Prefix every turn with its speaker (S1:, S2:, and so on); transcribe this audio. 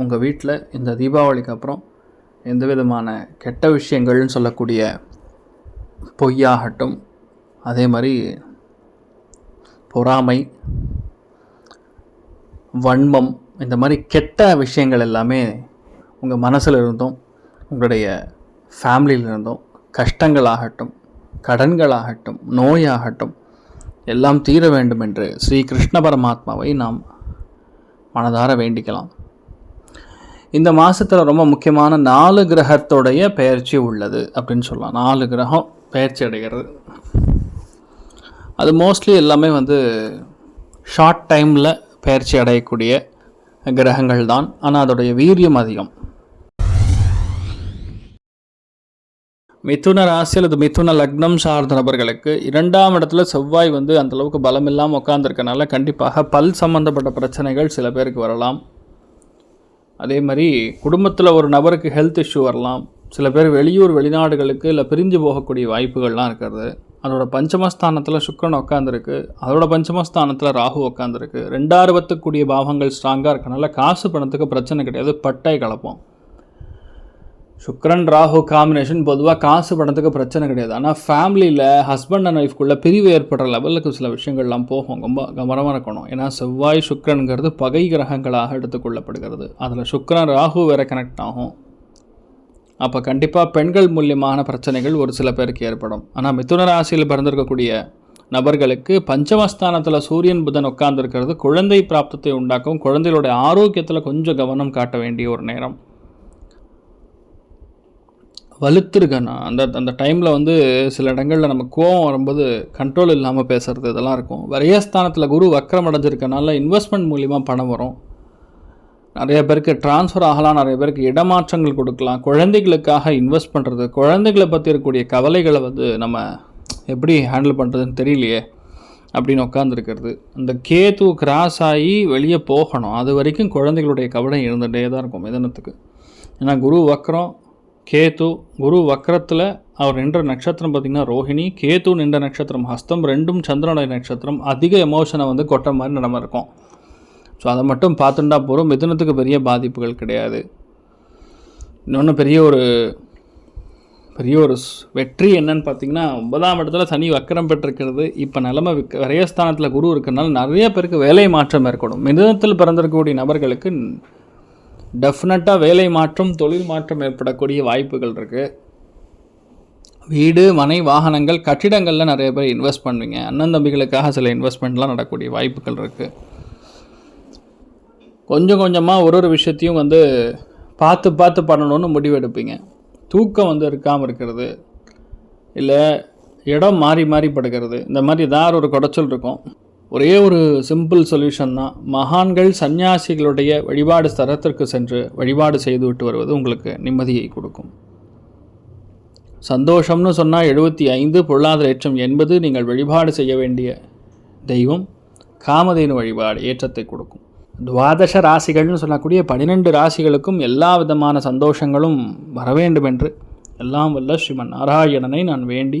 S1: உங்கள் வீட்டில் இந்த தீபாவளிக்கு அப்புறம் எந்த விதமான கெட்ட விஷயங்கள்னு சொல்லக்கூடிய பொய்யாகட்டும் அதே மாதிரி பொறாமை வன்மம் இந்த மாதிரி கெட்ட விஷயங்கள் எல்லாமே உங்கள் மனசில் இருந்தும் உங்களுடைய ஃபேமிலியில் இருந்தும் கஷ்டங்களாகட்டும் கடன்களாகட்டும் நோயாகட்டும் எல்லாம் தீர வேண்டும் என்று ஸ்ரீ கிருஷ்ண பரமாத்மாவை நாம் மனதார வேண்டிக்கலாம். இந்த மாதத்தில் ரொம்ப முக்கியமான நாலு கிரகத்தோடைய பெயர்ச்சி உள்ளது அப்படின்னு சொல்லலாம். நாலு கிரகம் பெயர்ச்சி அடைகிறது. அது மோஸ்ட்லி எல்லாமே வந்து ஷார்ட் டைமில் பெயர்ச்சி அடையக்கூடிய கிரகங்கள் தான். ஆனால் அதோடைய வீரியம் அதிகம். மிதுன ராசி அல்லது மிதுன லக்னம் சார்ந்த நபர்களுக்கு இரண்டாம் இடத்துல செவ்வாய் வந்து அந்தளவுக்கு பலம் இல்லாமல் உட்காந்துருக்கனால கண்டிப்பாக பல் சம்பந்தப்பட்ட பிரச்சனைகள் சில பேருக்கு வரலாம். அதே மாதிரி குடும்பத்தில் ஒரு நபருக்கு ஹெல்த் இஷ்யூ வரலாம். சில பேர் வெளியூர் வெளிநாடுகளுக்கு இல்லை பிரிஞ்சு போகக்கூடிய வாய்ப்புகள்லாம் இருக்கிறது. அதோட பஞ்சமஸ்தானத்தில் சுக்கரன் உட்காந்துருக்கு அதோட பஞ்சமஸ்தானத்தில் ராகு உட்காந்துருக்கு ரெண்டாயிரத்துக்குரிய பாவங்கள் ஸ்ட்ராங்காக இருக்கனால காசு பணத்துக்கு பிரச்சனை கிடையாது. பட்டை கலப்போம். சுக்ரன் ராகு காம்பினேஷன் பொதுவாக காசு பணத்துக்கு பிரச்சனை கிடையாது. ஆனால் ஃபேமிலியில் ஹஸ்பண்ட் அண்ட் ஒய்ஃப்குள்ளே பிரிவு ஏற்படுற லெவலுக்கு சில விஷயங்கள்லாம் போகும். ரொம்ப கவனமாக இருக்கணும். ஏன்னா செவ்வாய் சுக்ரனுங்கிறது பகை கிரகங்களாக எடுத்துக்கொள்ளப்படுகிறது அதில் சுக்ரன் ராகு வேறு கனெக்ட் ஆகும். அப்போ கண்டிப்பாக பெண்கள் மூலியமான பிரச்சனைகள் ஒரு சில பேருக்கு ஏற்படும். ஆனால் மிதுன ராசியில் பிறந்திருக்கக்கூடிய நபர்களுக்கு பஞ்சமஸ்தானத்தில் சூரியன் புதன் உட்கார்ந்துருக்கிறது. குழந்தை பிராப்தத்தை உண்டாக்கும். குழந்தைகளுடைய ஆரோக்கியத்தில் கொஞ்சம் கவனம் காட்ட வேண்டிய ஒரு நேரம். வலுத்திருக்கேன் அந்த அந்த டைமில் வந்து சில இடங்களில் நம்ம கோவம் வரும்போது கண்ட்ரோல் இல்லாமல் பேசுகிறது இதெல்லாம் இருக்கும். விரயஸ்தானத்தில் குரு வக்கரம் அடைஞ்சிருக்கனால இன்வெஸ்ட்மெண்ட் மூலிமா பணம் வரும். நிறைய பேருக்கு ட்ரான்ஸ்ஃபர் ஆகலாம் நிறைய பேருக்கு இடமாற்றங்கள் கொடுக்கலாம். குழந்தைகளுக்காக இன்வெஸ்ட் பண்ணுறது குழந்தைகளை பற்றி இருக்கக்கூடிய கவலைகளை வந்து நம்ம எப்படி ஹேண்டில் பண்ணுறதுன்னு தெரியலையே அப்படின்னு உட்காந்துருக்கிறது அந்த கேத்து கிராஸ் ஆகி வெளியே போகணும். அது வரைக்கும் குழந்தைகளுடைய கவலை இருந்துகிட்டே தான் இருக்கும் மிதனத்துக்கு. ஏன்னா குரு வக்கரம் கேத்து குரு வக்கரத்தில் அவர் நின்ற நட்சத்திரம் பார்த்திங்கன்னா ரோஹிணி கேத்து நின்ற நட்சத்திரம் ஹஸ்தம் ரெண்டும் சந்திரனுடைய நட்சத்திரம். அதிக எமோஷனை வந்து கொட்ட மாதிரி நம்ம இருக்கும். ஸோ அதை மட்டும் பார்த்துட்டா போகிறோம் மிதுனத்துக்கு பெரிய பாதிப்புகள் கிடையாது. இன்னொன்று பெரிய ஒரு பெரிய ஒரு ஸ்- வெற்றி என்னன்னு பார்த்தீங்கன்னா ஒன்பதாம் இடத்துல சனி வக்கரம் பெற்றிருக்கிறது. இப்போ நிலமை விக்க- ஸ்தானத்தில் குரு இருக்கிறனால நிறைய பேருக்கு வேலை மாற்றம் ஏற்படும். மிதனத்தில் பிறந்திருக்கக்கூடிய நபர்களுக்கு டெஃபினட்டாக வேலை மாற்றம் தொழில் மாற்றம் ஏற்படக்கூடிய வாய்ப்புகள் இருக்குது வீடு மனை வாகனங்கள் கட்டிடங்களில் நிறைய பேர் இன்வெஸ்ட் பண்ணுவீங்க அண்ணன் தம்பிகளுக்காக சில இன்வெஸ்ட்மெண்ட்லாம் நடக்கக்கூடிய வாய்ப்புகள் இருக்குது கொஞ்சம் கொஞ்சமாக ஒரு ஒரு விஷயத்தையும் வந்து பார்த்து பார்த்து பண்ணணும்னு முடிவெடுப்பீங்க தூக்கம் வந்து இருக்காமல் இருக்கிறது. இல்லை இடம் மாறி மாறி படுகிறது. இந்த மாதிரி ஏதாவது ஒரு குடைச்சல் இருக்கும். ஒரே ஒரு சிம்பிள் சொல்யூஷன் தான். மகான்கள் சந்நியாசிகளுடைய வழிபாடு ஸ்தலத்திற்கு சென்று வழிபாடு செய்துவிட்டு வருவது உங்களுக்கு நிம்மதியை கொடுக்கும். சந்தோஷம்னு சொன்னால் எழுபத்தி ஐந்து பொருளாதார ஏற்றம் என்பது நீங்கள் வழிபாடு செய்ய வேண்டிய தெய்வம் காமதேனு வழிபாடு ஏற்றத்தை கொடுக்கும். துவாதச ராசிகள்னு சொல்லக்கூடிய பன்னிரெண்டு ராசிகளுக்கும் எல்லா விதமான சந்தோஷங்களும் வர வேண்டும் என்று எல்லாம் வல்ல ஸ்ரீமன் நாராயணனை நான் வேண்டி